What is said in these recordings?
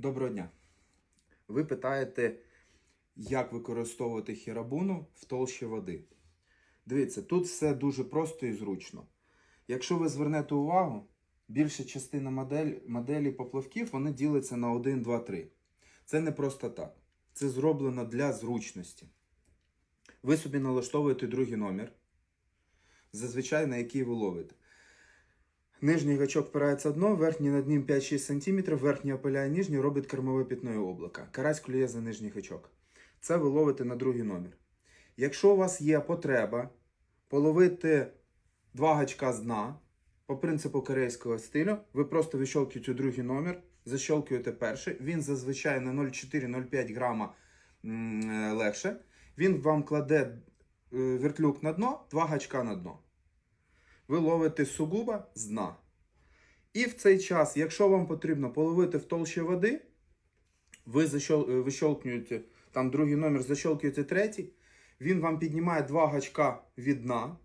Доброго дня. Ви питаєте, як використовувати хірабуну в толщі води. Дивіться, тут все дуже просто і зручно. Якщо ви звернете увагу, більша частина модель, моделі поплавків вони діляться на 1, 2, 3. Це не просто так. Це зроблено для зручності. Ви собі налаштовуєте другий номер, зазвичай на який ви ловите. Нижній гачок впирається дно, верхній над ним 5-6 см, верхній опиляє нижній, робить кермове пітної облако. Карась клює за нижній гачок. Це ви ловите на другий номер. Якщо у вас є потреба половити два гачка з дна, по принципу корейського стилю, ви просто вищолкуєте другий номер, защолкуєте перший, він зазвичай на 0,4-0,5 грама е, легше. Він вам кладе е, вертлюк на дно, два гачка на дно ви ловите сугубо з дна. І в цей час, якщо вам потрібно половити в толщі води, ви е, там другий номер, защолкуєте третій, він вам піднімає два гачка від дна.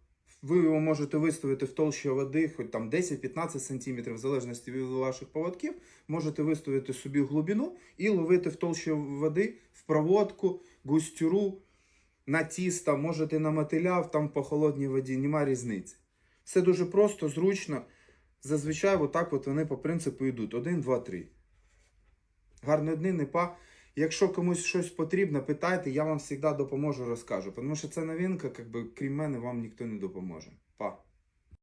Ви його можете виставити в толщі води, хоч там 10-15 см, в залежності від ваших поводків. Можете виставити собі глибину і ловити в толщі води в проводку, густюру, на тісто, можете на мотиля, там по холодній воді, немає різниці. Все дуже просто, зручно. Зазвичай отак от вони по принципу йдуть. Один, два, три. Гарної дни, не па. Якщо комусь щось потрібно, питайте, я вам завжди допоможу, розкажу. Тому що це новинка, якби, крім мене, вам ніхто не допоможе. Па.